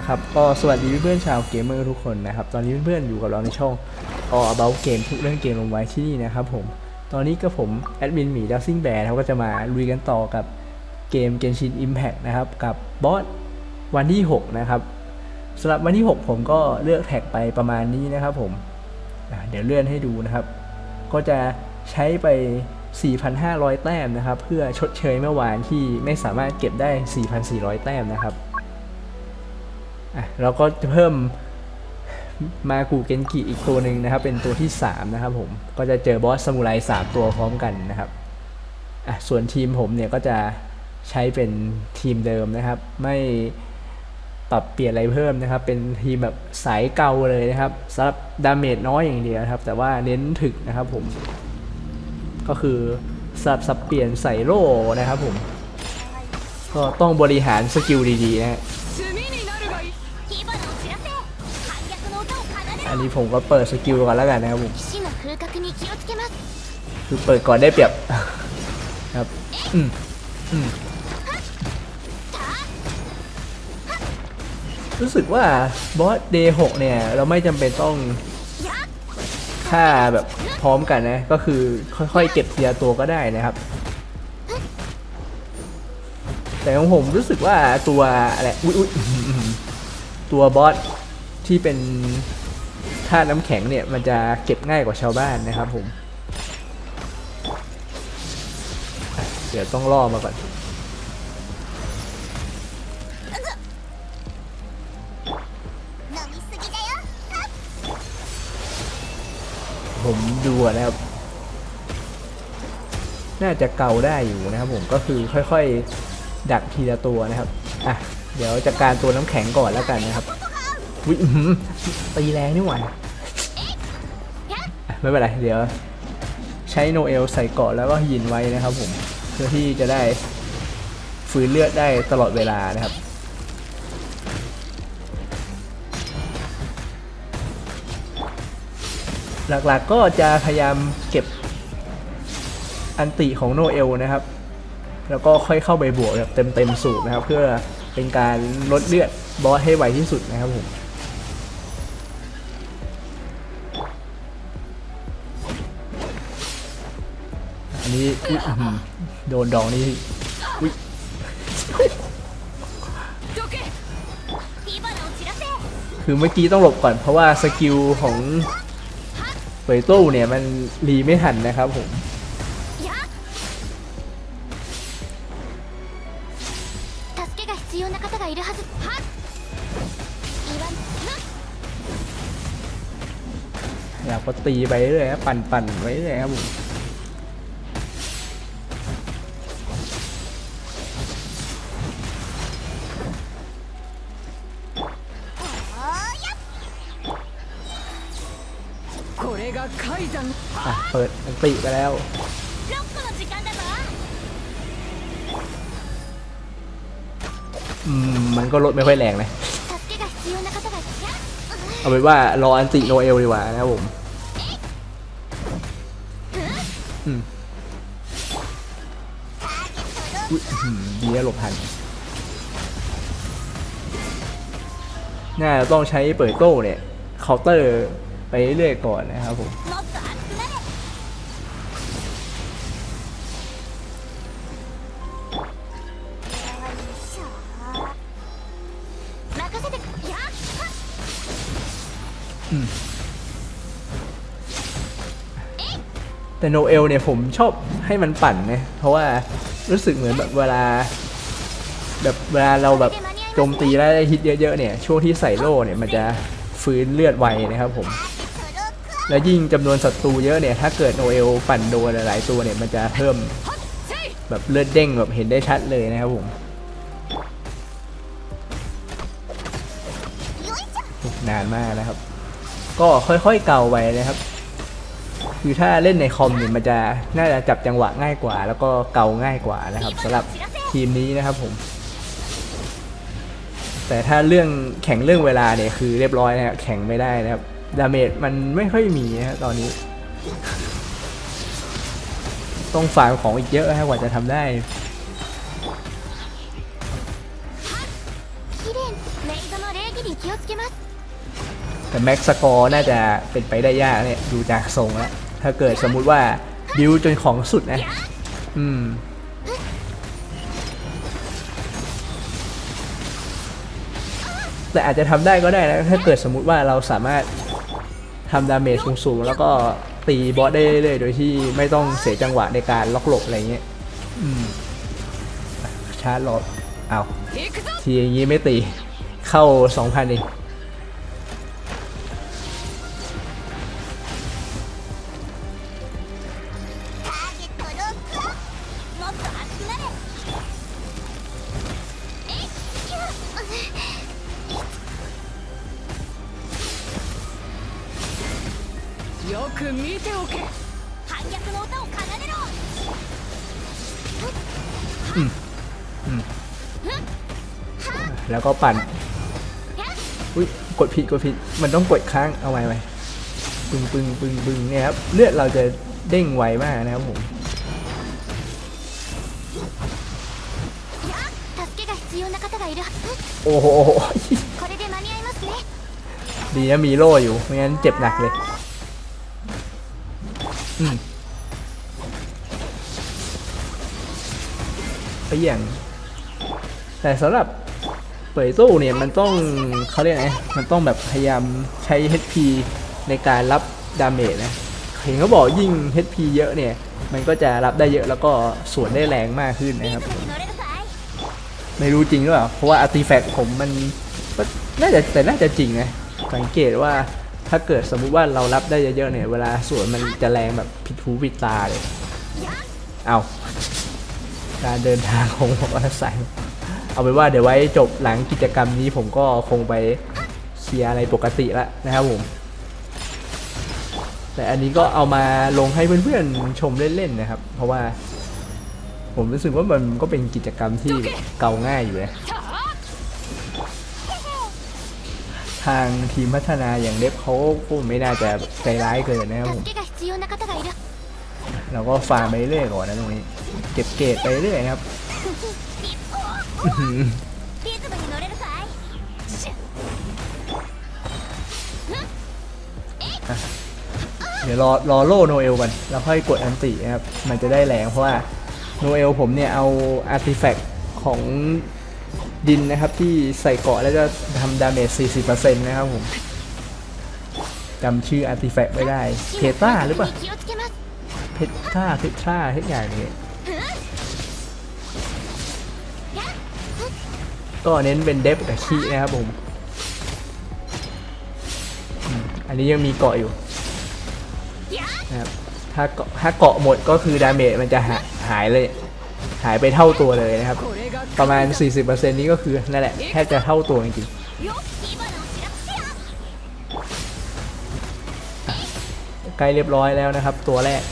นะครับก็สวัสดีเพื่อนๆชาวเกมเมอร์ทุกคนนะครับ ตอนนี้เพื่อนๆอยู่กับเราในช่อง All About Game ทุกเรื่องเกมลงไว้ที่นี่นะครับผม ตอนนี้ก็ผมแอดมินหมีดัซซิ่งแบร์เขาก็จะมาลุยกันต่อกับเกม Genshin Impact นะครับ กับบอสวันที่ 6 นะครับสำหรับวันที่ 6 ผมก็เลือกแท็กไปประมาณนี้นะครับผม เดี๋ยวเลื่อนให้ดูนะครับ ก็จะใช้ไป 4,500 แต้มนะครับ เพื่อชดเชยเมื่อวานที่ไม่สามารถเก็บได้ 4,400 แต้มนะครับ อะเราก็จะเพิ่มมากูเกนกิอีกตัวหนึ่งนะครับ เป็นตัวที่ 3 นะครับผมก็จะเจอบอสซามูไร3ตัวพร้อมกันนะครับอะส่วนทีมผมเนี่ยก็จะใช้เป็นทีมเดิมนะครับ ไม่ปรับเปลี่ยนอะไรเพิ่มนะครับ เป็นทีมแบบสายเก่าเลยนะครับสำหรับดาเมจน้อยอย่างเดียวครับ แต่ว่าเน้นถึกนะครับผม ก็คือสับสับเปลี่ยนใส่โล่นะครับผม ก็ต้องบริหารสกิลดีๆนะฮะ นี้ผมก็เปิดสกิลก่อนแล้วกันนะครับผมคือเปิดก่อนได้เปรียบครับอืมอืมรู้สึกว่าบอสเดย์หกเนี่ย เราไม่จำเป็นต้องฆ่าแบบพร้อมกันนะ ก็คือค่อยๆเก็บเทียตัวก็ได้นะครับ แต่ของผมรู้สึกว่าตัวอะไร อุ๊ยตัวบอสที่เป็น ธาตุน้ำแข็งเนี่ยมันจะเก็บง่ายกว่าชาวบ้านนะครับผม เดี๋ยวต้องล่อมาก่อนผมดูนะครับ น่าจะเกาได้อยู่นะครับผมก็คือค่อยๆ ดักทีละตัวนะครับ อะ เดี๋ยวจะกการตัวน้ำแข็งก่อนแล้วกันนะครับ วิตีแรงนี่หว่าไม่เป็นไร เดี๋ยว ใช้โนเอลใส่เกาะแล้วก็ยินไว้นะครับผม เพื่อที่จะได้ฟื้นเลือดได้ตลอดเวลานะครับหลักๆ ก็จะพยายามเก็บอันติของโนเอลนะครับ แล้วก็ค่อยเข้าไปบวกแบบเต็มๆสูตรนะครับ เพื่อเป็นการลดเลือดบอสให้ไวที่สุดนะครับผม นนี้โดนดองนี่อุ้ยคือเมื่อกี้ต้องหลบก่อนเพราะว่าสกิลของเปิดตู้เนี่ยมันรีไม่ทันนะครับผมอยากพอตีไปเรื่อยปั่นปั่นไว้เลยครับผม เปิดอันติไปแล้วมันก็ลดไม่ค่อยแรงเลยเอาเป็นว่ารออันติโนเอลดีกว่านะผมอืมดีนะหลบทันน่าจะต้องใช้เปิดโต้เนี่ยเคาน์เตอร์ ไปเรื่อยก่อนนะครับผมแต่โนเอลเนี่ยผมชอบให้มันปั่นเนี่ยเพราะว่ารู้สึกเหมือนแบบเวลา แบบเวลาเราแบบโจมตีแล้วได้ฮิตเยอะๆเนี่ย ช่วงที่ใส่โล่เนี่ยมันจะฟื้นเลือดไวนะครับผม แล้วยิ่งจำนวนศัตรูเยอะเนี่ย ถ้าเกิดโอเอลปั่นโดนหลายตัวเนี่ย มันจะเพิ่มแบบเลือดเด้งแบบเห็นได้ชัดเลยนะครับผมนานมากนะครับ ก็ค่อยๆเก่าไปนะครับ คือถ้าเล่นในคอมเนี่ยมันจะน่าจะจับจังหวะง่ายกว่า แล้วก็เก่าง่ายกว่านะครับสำหรับทีมนี้นะครับผม แต่ถ้าเรื่องแข่งเรื่องเวลาเนี่ยคือเรียบร้อยนะครับแข่งไม่ได้นะครับ ดาเมจมันไม่ค่อยมีฮะตอนนี้ ต้องฟาร์มของอีกเยอะฮะกว่าจะทำได้แต่แม็กซ์กอร์น่าจะเป็นไปได้ยากเนี่ยดูจากทรงแล้วถ้าเกิดสมมุติว่าบิวจนของสุดนะ อืมแต่อาจจะทำได้ก็ได้นะถ้าเกิดสมมุติว่าเราสามารถ ทำดาเมจสูงๆ แล้วก็ตีบอสได้เลยโดยที่ไม่ต้องเสียจังหวะในการล็อกหลบอะไรเงี้ยอืมชาร์จหลบเอาทีอย่างนี้ไม่ตีเข้า 2,000เอง く見ておけュ反逆の歌を奏でろ แล้วก็ปั่น อุ้ยกดผิดกดผิด มันต้องกดค้าง เอาไว้ไว้ปึงปึงปึงปึงเนี่ยครับ เลือดเราจะเด้งไวมากนะครับผม 助けが必要な方がいるはず โอ้โห これで間に合いますね ดีนะมีโล่อยู่ ไม่งั้นเจ็บหนักเลย อืม ไปอย่างแต่สำหรับเปิดตู้เนี่ยมันต้องเขาเรียกไงมันต้องแบบพยายามใช้ HP ในการรับดาเมจนะเห็นเขาบอกยิ่ง HP เยอะเนี่ย มันก็จะรับได้เยอะแล้วก็สวนได้แรงมากขึ้นนะครับ ไม่รู้จริงหรือเปล่า เพราะว่าอาร์ติแฟกต์ผมมันน่าจะแต่น่าจะจริงนะ สังเกตว่า ถ้าเกิดสมมุติว่าเรารับได้เยอะๆเนี่ย เวลาสวนมันจะแรงแบบผิดหูผิดตาเลย เอาการเดินทางของผมอาศัยเอาเป็นว่าเดี๋ยวไว้จบหลังกิจกรรมนี้ผมก็คงไปเคลียร์อะไรปกติแล้วนะครับผม แต่อันนี้ก็เอามาลงให้เพื่อนๆชมเล่นๆนะครับ เพราะว่า ผมรู้สึกว่ามันก็เป็นกิจกรรมที่เก่าง่ายอยู่นะ ทางทีมพัฒนาอย่างเด็บเขาก็ไม่น่าจะใจร้ายเกินนะครับผมเราก็ฟาร์มไปเรื่อยก่อนนะตรงนี้ เก็บเกตไปเรื่อยครับเดี๋ยวรอรอโลโนเอลก่อนแล้วค่อยกดอันติครับ มันจะได้แรงเพราะว่าโนเอลผมเนี่ยเอาอาร์ติแฟกต์ของ ดินนะครับที่ใส่เกาะแล้วจะทำดาเมจ 40%นะครับผมจำชื่ออาร์ติแฟกต์ไม่ได้ เพตราหรือเปล่า เพตราเพตราทุกอย่างนี้ก็เน้นเป็นเดฟกับคีนะครับผม อันนี้ยังมีเกาะอยู่นะครับถ้าเกาะถ้าเกาะหมดก็คือดาเมจมันจะหายเลย หายไปเท่าตัวเลยนะครับ ประมาณ 40%นี้ก็คือนั่นแหละแทบจะเท่าตัวจริงๆใกล้เรียบร้อยแล้วนะครับ ตัวแรก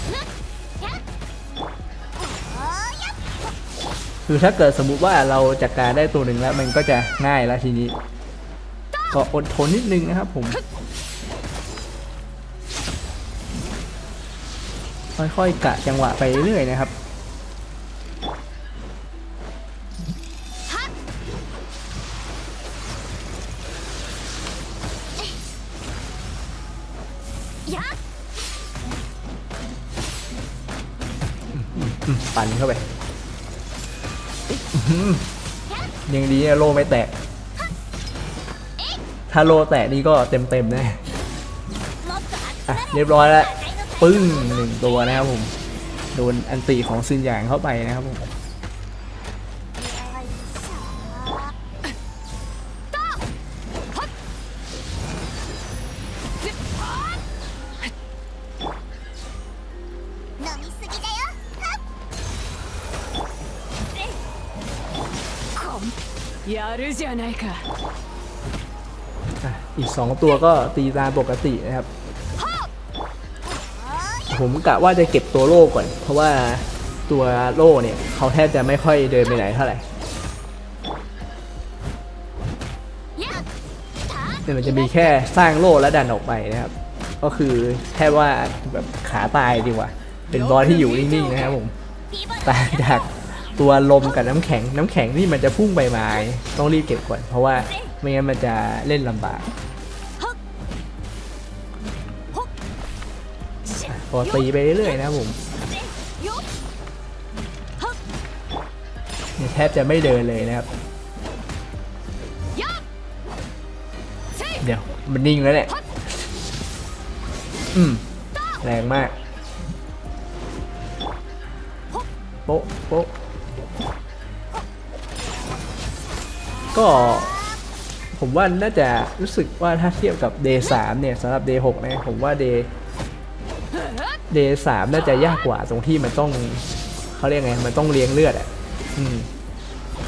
คือถ้าเกิดสมมุติว่าเราจัดการได้ตัวหนึ่งแล้วมันก็จะง่ายแล้วทีนี้ ก็อดทนนิดนึงนะครับผมค่อยๆกะจังหวะไปเรื่อยๆนะครับ ปั่นเข้าไปยังดีโลไม่แตก ถ้าโลแตกนี่ก็เต็มเต็มแน่ะเรียบร้อยแล้ว ปึ้งหนึ่งตัวนะครับผม โดนอันตีของซินหยางเข้าไปนะครับผม やるじゃないか อ่ะอีก 2 ตัวก็ตีตามปกตินะครับ ผมกะว่าจะเก็บตัวโล่ก่อน เพราะว่าตัวโล่เนี่ย เขาแทบจะไม่ค่อยเดินไปไหนเท่าไหร่ やっ แต่มันจะมีแค่สร้างโล่และดันออกไปนะครับ ก็คือแค่ว่าแบบขาตายดีกว่า เป็นบอสที่อยู่นิ่งๆนะครับผม 火花 ต่างจาก ตัวลมกับน้ำแข็งน้ำแข็งนี่มันจะพุ่งใบไม้ต้องรีบเก็บก่อนเพราะว่าไม่งั้นมันจะเล่นลำบากพอตีไปเรื่อยๆนะผมแทบจะไม่เดินเลยนะครับ เดี๋ยวมันนิ่งแล้วเนี่ยอืมแรงมากโป๊ะโป๊ะ ก็ผมว่าน่าจะรู้สึกว่าถ้าเทียบกับ day 3เนี่ยสำหรับ day 6นะผมว่า day day 3น่าจะยากกว่าตรงที่มันต้องเขาเรียกไงมันต้องเลี้ยงเลือดอะอืม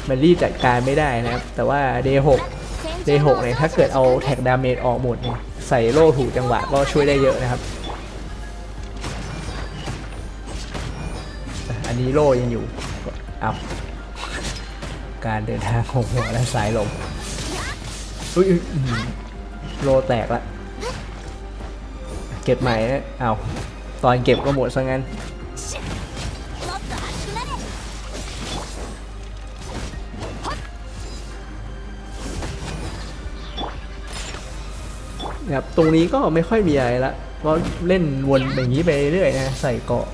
มันรีบจัดการไม่ได้นะครับ แต่ว่า day 6 day 6เนี่ยถ้าเกิดเอาแท็กดาเมจออกหมดเนี่ยใส่โล่ถูกจังหวะก็ช่วยได้เยอะนะครับ อันนี้โล่ยังอยู่เอา การเดินทางของหัวและสายลมอุ้ยโลแตกละเก็บใหม่นะเอาตอนเก็บก็หมดซะงั้นครับตรงนี้ก็ไม่ค่อยมีอะไรละเก็เล่นวนอย่างนี้ไปเรื่อยนะ ใส่เกาะ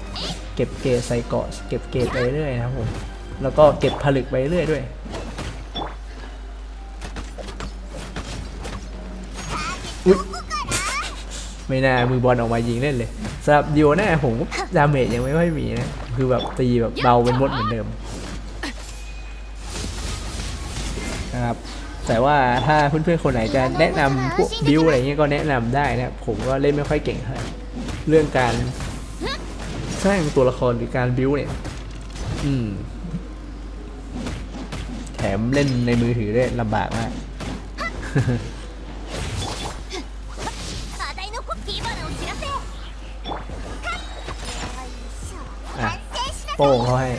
เก็บเกจใส่เกาะ เก็บเกจไปเรื่อยนะครับผม แล้วก็เก็บผลึกไปเรื่อยด้วย ไม่น่ามือบอลออกมายิงเล่นเลยสำหรับดิโอน่าผมดาเมจยังไม่ค่อยมีนะ คือแบบตีแบบเบาเป็นมดเหมือนเดิมนะครับแต่ว่าถ้าเพื่อนๆคนไหนจะแนะนำพวกบิวอะไรเงี้ยก็แนะนำได้นะผมก็เล่นไม่ค่อยเก่งเท่าไหร่เรื่องการสร้างตัวละครหรือการบิวเนี่ย อืม แถมเล่นในมือถือได้ลำบากมาก โป้งเขาให้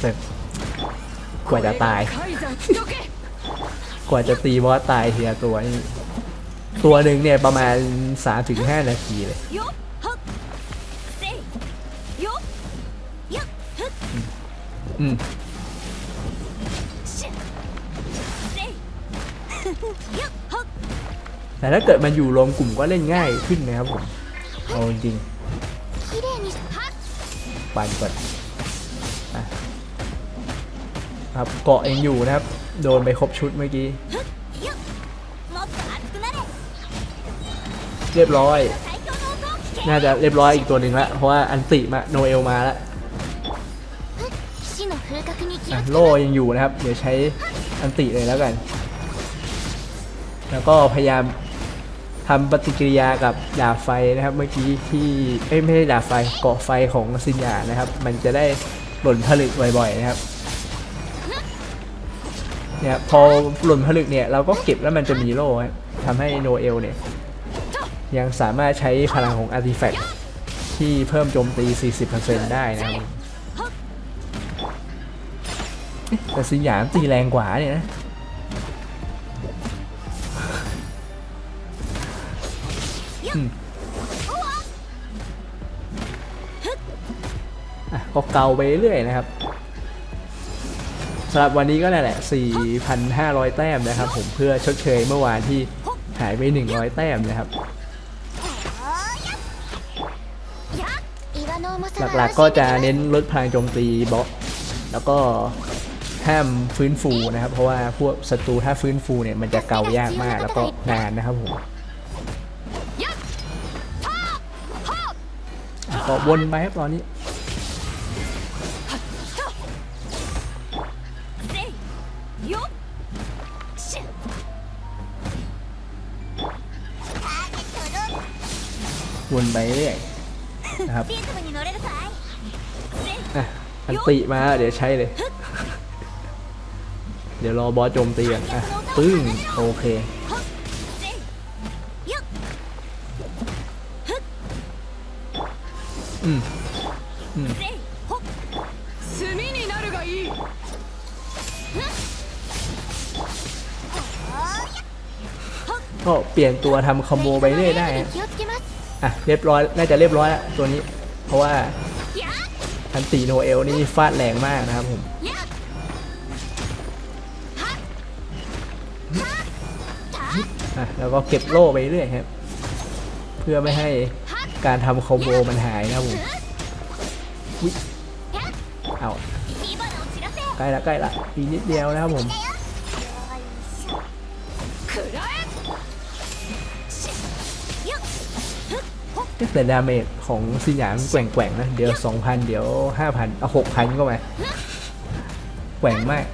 แต่กว่าจะตาย กว่าจะตีบอสตายเทียตัวนี้ตัวหนึ่งเนี่ยประมาณ 3-5 นาทีเลยอืม แต่ถ้าเกิดมันอยู่รวมกลุ่มก็เล่นง่ายขึ้นนะครับผมเอาจริงปานเปิดครับเกาะเองอยู่นะครับ โดนไปครบชุดเมื่อกี้ เรียบร้อย น่าจะเรียบร้อยอีกตัวหนึ่งละเพราะว่าอันติมาโนเอลมาละโล่ยังอยู่นะครับ เดี๋ยวใช้อันติเลยแล้วกัน แล้วก็พยายาม ทำปฏิกิริยากับดาบไฟนะครับ เมื่อกี้ที่ไม่ใช่ดาบไฟเกาะไฟของซินยานะครับ มันจะได้หล่นผลึกบ่อยๆนะครับเนี่ยพอหล่นผลึกเนี่ยเราก็เก็บแล้วมันจะมีโล่ทำให้โนเอลเนี่ยยังสามารถใช้พลังของอาร์ติแฟกต์ที่เพิ่มโจมตี 40%ได้นะครับแต่สยามตีแรงกว่าเนี่ยนะ ก็เกาไปเรื่อยนะครับสำหรับวันนี้ก็นั่นแหละ 4,500 แต้มนะครับ ผมเพื่อชดเชยเมื่อวานที่หายไป 100 แต้มนะครับ หลักๆก็จะเน้นลดพลังโจมตีบล็อกแล้วก็ห้ามฟื้นฟูนะครับ เพราะว่าพวกศัตรูถ้าฟื้นฟูเนี่ยมันจะเกายากมากแล้วก็นานนะครับผมก็วนไปครับตอนนี้ วนไปเรื่อยนะครับอันติมาเดี๋ยวใช้เลย เดี๋ยวรอบอสโจมตีก่อนอะปึ้งโอเคอืมอืมก็เปลี่ยนตัวทำคอมโบไปเรื่อยได้ อะเรียบร้อยน่าจะเรียบร้อยแล้วตัวนี้ เพราะว่าทันตีโนเอลนี่ฟาดแรงมากนะครับผมอะแล้วก็เก็บโล่ไปเรื่อยครับ เพื่อไม่ให้การทำคอมโบมันหายนะครับผมเอาใกล้ละใกล้ละอีนิดเดียวนะครับผม แต่ดาเมจของสยามแกว่งๆนะ เดี๋ยว 2,000 เดี๋ยว 5,000 เอา 6,000 ก็ไปแกว่งมาก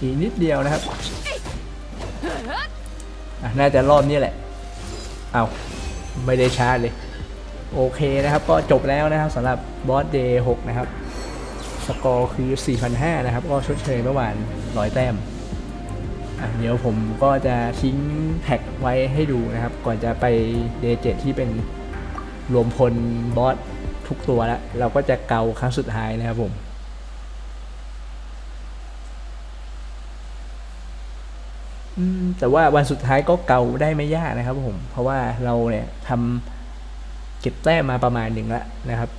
อีกนิดเดียวนะครับ น่าจะรอบนี้แหละ เอาไม่ได้ชาร์จเลย โอเคนะครับ ก็จบแล้วนะครับสำหรับบอสเดย์6นะครับ สกอร์คือ 4,500 นะครับ ก็ชดเชยเมื่อวาน100 แต้ม เดี๋ยวผมก็จะทิ้งแท็กไว้ให้ดูนะครับ ก่อนจะไปเดย์7ที่เป็นรวมพลบอสทุกตัวแล้ว เราก็จะเกาครั้งสุดท้ายนะครับผมอืมแต่ว่าวันสุดท้ายก็เกาได้ไม่ยากนะครับผม เพราะว่าเราเนี่ยทำเก็บแต้มมาประมาณหนึ่งแล้วนะครับ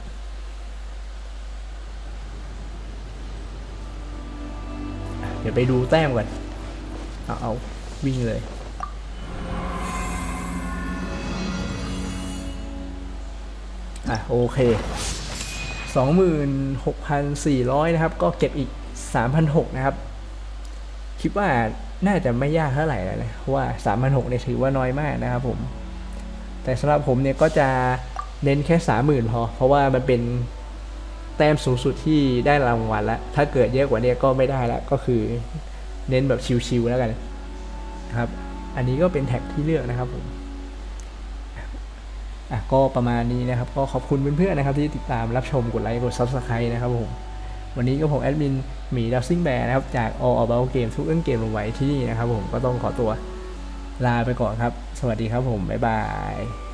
เดี๋ยวไปดูแต้มก่อน เอาเอาวิ่งเลย อะ โอเค 26,400 นะครับ ก็เก็บอีก 3,600 นะครับ คิดว่าน่าจะไม่ยากเท่าไหร่แล้วนะเพราะว่า3 6 0 0เนี่ยถือว่าน้อยมากนะครับผม แต่สำหรับผมเนี่ยก็จะเน้นแค่ 30,000 พอ เพราะว่ามันเป็นแต้มสูงสุดที่ได้รางวัลแล้ว ถ้าเกิดเยอะกว่านี้ก็ไม่ได้แล้ว ก็คือ เน้นแบบชิวๆแล้วกันนะครับ อันนี้ก็เป็นแท็กที่เลือกนะครับผมอะก็ประมาณนี้นะครับ ก็ขอบคุณเพื่อนๆนะครับที่ติดตามรับชมกดไลค์กด Subscribe นะครับผมวันนี้ก็ผมแอดมินหมีดับซิ่งแบร์นะครับ จาก All About Game ทุกเรื่องเกมลงไว้ที่นี่นะครับผมก็ต้องขอตัวลาไปก่อนครับ สวัสดีครับผม บ๊ายบาย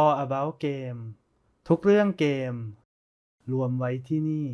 All About Game ทุกเรื่องเกม รวมไว้ที่นี่